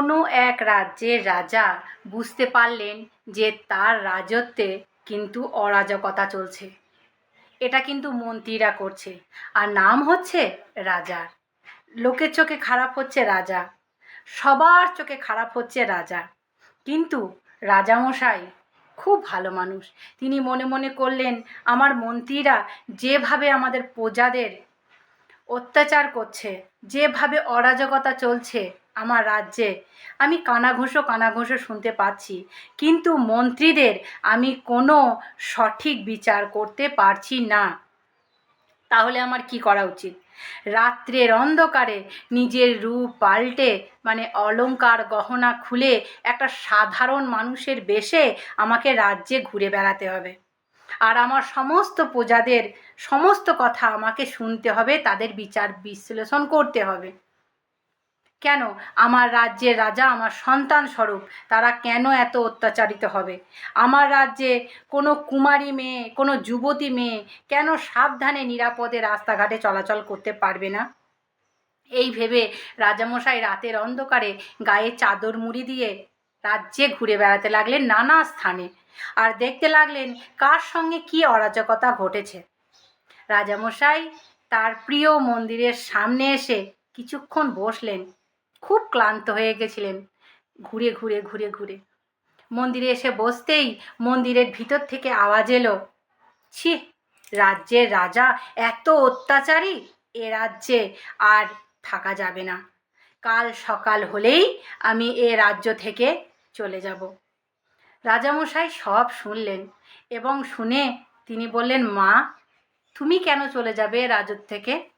কোনো এক রাজ্যের রাজা বুঝতে পারলেন যে তার রাজত্বে কিন্তু অরাজকতা চলছে। এটা কিন্তু মন্ত্রীরা করছে। আর নাম হচ্ছে রাজার লোকের চোখে খারাপ হচ্ছে রাজা। সবার চোখে খারাপ হচ্ছে রাজা। কিন্তু রাজামশাই খুব ভালো মানুষ। তিনি মনে মনে করলেন, আমার মন্ত্রীরা যেভাবে আমাদের প্রজাদের অত্যাচার করছে, যেভাবে অরাজকতা চলছে আমার রাজ্যে। আমি কানাঘুষো কানাঘুষো শুনতে পাচ্ছি। কিন্তু মন্ত্রীদের আমি কোনো সঠিক বিচার করতে পারছি না। তাহলে আমার কি করা উচিত? রাত্রের অন্ধকারে নিজের রূপ পাল্টে মানে অলংকার গহনা খুলে একটা সাধারণ মানুষের বেশে আমাকে রাজ্যে ঘুরে বেড়াতে হবে। আর আমার সমস্ত প্রজাদের সমস্ত কথা আমাকে শুনতে হবে, তাদের বিচার বিশ্লেষণ করতে হবে। কেন? আমার রাজ্যের রাজা আমার সন্তান স্বরূপ, তারা কেন এত অত্যাচারিত হবে? আমার রাজ্যে কোনো কুমারী মেয়ে, কোনো যুবতী মেয়ে কেন সাবধানে নিরাপদে রাস্তাঘাটে চলাচল করতে পারবে না? এই ভেবে রাজামশাই রাতের অন্ধকারে গায়ে চাদর মুড়ি দিয়ে রাজ্যে ঘুরে বেড়াতে লাগলেন নানা স্থানে। আর দেখতে লাগলেন কার সঙ্গে কি অরাজকতা ঘটেছে। রাজামশাই তার প্রিয় মন্দিরের সামনে এসে কিছুক্ষণ বসলেন। খুব ক্লান্ত হয়ে গেছিলেন। ঘুরে ঘুরে ঘুরে ঘুরে। মন্দিরে এসে বসতেই মন্দিরের ভিতর থেকে আওয়াজ এলো। ছি, রাজ্যের রাজা এত অত্যাচারী, এ রাজ্যে আর থাকা যাবে না। কাল সকাল হলেই আমি এ রাজ্য থেকে চলে যাব। রাজামশাই সব শুনলেন এবং শুনে তিনি বললেন, মা, তুমি কেন চলে যাবে এ রাজত্ব থেকে?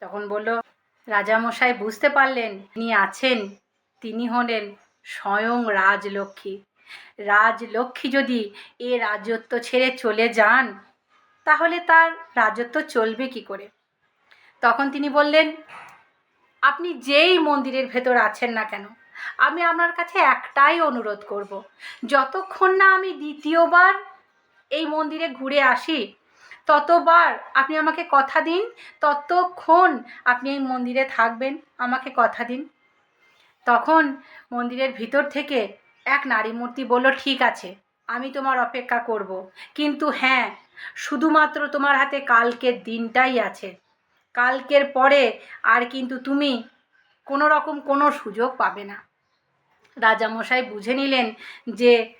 তখন বলল রাজামশাই বুঝতে পারলেন, তিনি আছেন, তিনি হলেন স্বয়ং রাজলক্ষ্মী। রাজলক্ষ্মী যদি এ রাজত্ব ছেড়ে চলে যান, তাহলে তার রাজত্ব চলবে কি করে? তখন তিনি বললেন, আপনি যেই মন্দিরের ভেতর আছেন না কেন, আমি আপনার কাছে একটাই অনুরোধ করব। যতক্ষণ না আমি দ্বিতীয়বার এই মন্দিরে ঘুরে আসি ততবার আপনি আমাকে কথা দিন, ততক্ষণ আপনি এই মন্দিরে থাকবেন, আমাকে কথা দিন। তখন মন্দিরের ভিতর থেকে এক নারী মূর্তি বলল, ঠিক আছে, আমি তোমার অপেক্ষা করব। কিন্তু হ্যাঁ শুধুমাত্র তোমার হাতে কালকের দিনটাই আছে। কালকের পরে আর কিন্তু তুমি কোনো রকম কোনো সুযোগ পাবে না। রাজামশাই বুঝে নিলেন যে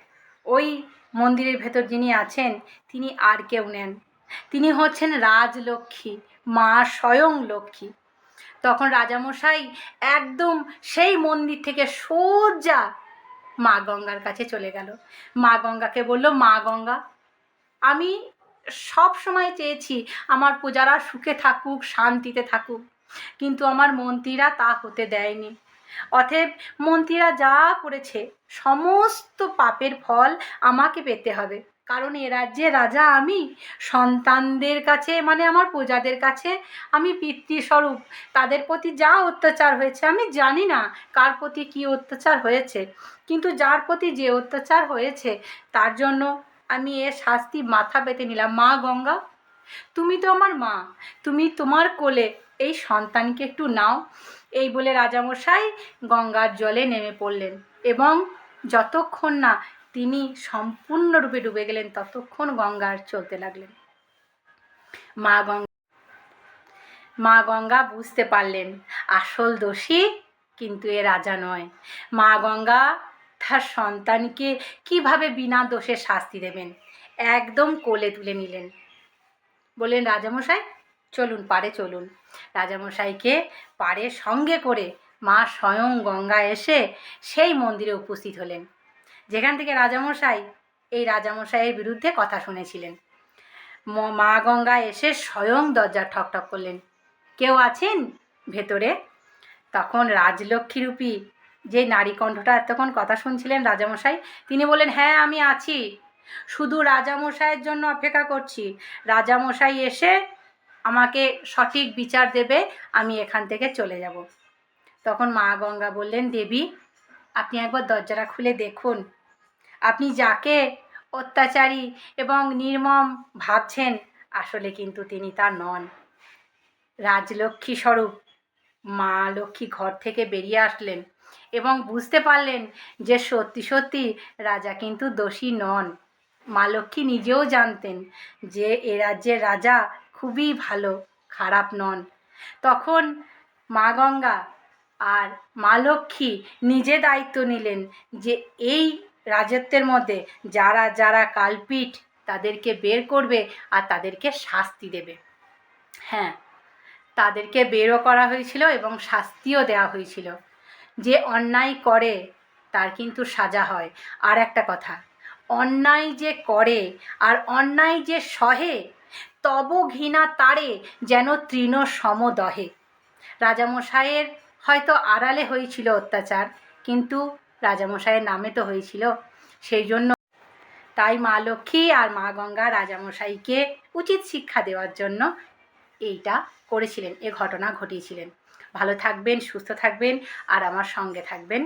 ওই মন্দিরের ভেতর যিনি আছেন, তিনি আর কেউ নেন। তিনি হচ্ছেন রাজলক্ষ্মী, মা স্বয়ং লক্ষ্মী। তখন রাজামশাই একদম সেই মন্দির থেকে সোজা মা গঙ্গার কাছে চলে গেল। মা গঙ্গাকে বলল, মা গঙ্গা, আমি সব সময় চেয়েছি আমার পূজারা সুখে থাকুক, শান্তিতে থাকুক, কিন্তু আমার মন্ত্রীরা তা হতে দেয়নি। অতএব মন্ত্রীরা যা করেছে, সমস্ত পাপের ফল আমাকে পেতে হবে। কারণ এ রাজ্যে রাজা আমি, সন্তানদের কাছে মানে আমার প্রজাদের কাছে আমি পিতৃস্বরূপ। তাদের প্রতি যা অত্যাচার হয়েছে আমি জানি না কার প্রতি কী অত্যাচার হয়েছে। কিন্তু যার প্রতি যে অত্যাচার হয়েছে, তার জন্য আমি এর শাস্তি মাথা পেতে নিলাম। মা গঙ্গা, তুমি তো আমার মা, তুমি তোমার কোলে এই সন্তানকে একটু নাও। এই বলে রাজামশাই গঙ্গার জলে নেমে পড়লেন এবং যতক্ষণ না তিনি সম্পূর্ণরূপে ডুবে গেলেন, ততক্ষণ গঙ্গার চলতে লাগলেন। মা গঙ্গা মা গঙ্গা বুঝতে পারলেন, আসল দোষী কিন্তু এ রাজা নয়। মা গঙ্গা তার সন্তানকে কীভাবে বিনা দোষে শাস্তি দেবেন, একদম কোলে তুলে নিলেন। বললেন, রাজামশাই, চলুন, পারে চলুন। রাজামশাইকে পারে সঙ্গে করে মা স্বয়ং গঙ্গা এসে সেই মন্দিরে উপস্থিত হলেন। যেখান থেকে রাজামশাই, এই রাজামশাইয়ের বিরুদ্ধে কথা শুনেছিলেন। মা গঙ্গা এসে স্বয়ং দরজা ঠকঠক করলেন। কেউ আছেন ভেতরে? তখন রাজলক্ষ্মীরূপী যে নারী কণ্ঠটা এতক্ষণ কথা শুনছিলেন রাজামশাই, তিনি বললেন হ্যাঁ আমি আছি। শুধু রাজামশাইয়ের জন্য অপেক্ষা করছি। রাজামশাই এসে আমাকে সঠিক বিচার দেবে, আমি এখান থেকে চলে যাব। তখন মা গঙ্গা বললেন, দেবী, আপনি একবার দরজাটা খুলে দেখুন। আপনি যাকে অত্যাচারী এবং নির্মম ভাবছেন, আসলে কিন্তু তিনি তা নন। রাজলক্ষ্মী স্বরূপ, মা লক্ষ্মী ঘর থেকে বেরিয়ে আসলেন এবং বুঝতে পারলেন যে সত্যি সত্যি রাজা কিন্তু দোষী নন। মা লক্ষ্মী নিজেও জানতেন যে এ রাজ্যের রাজা খুবই ভালো, খারাপ নন। তখন মা গঙ্গা আর মা লক্ষ্মী নিজে দায়িত্ব নিলেন যে এই রাজত্বের মধ্যে যারা যারা কালপিট তাদেরকে বের করবে আর তাদেরকে শাস্তি দেবে। হ্যাঁ তাদেরকে বেরও করা হয়েছিল এবং শাস্তিও দেওয়া হয়েছিল। যে অন্যায় করে তার কিন্তু সাজা হয়। আর একটা কথা, অন্যায় যে করে আর অন্যায় যে সহে, তব ঘৃণা তারে যেন তৃণ সমদহে রাজামশাইয়ের হয়তো আড়ালে হয়েছিল অত্যাচার, কিন্তু রাজামশাইয়ের নামে তো হয়েছিল। সেই জন্য তাই মা লক্ষ্মী আর মা গঙ্গা রাজামশাইকে উচিত শিক্ষা দেওয়ার জন্য এইটা করেছিলেন। এ ঘটনা ঘটিয়েছিলেন। ভালো থাকবেন, সুস্থ থাকবেন আর আমার সঙ্গে থাকবেন।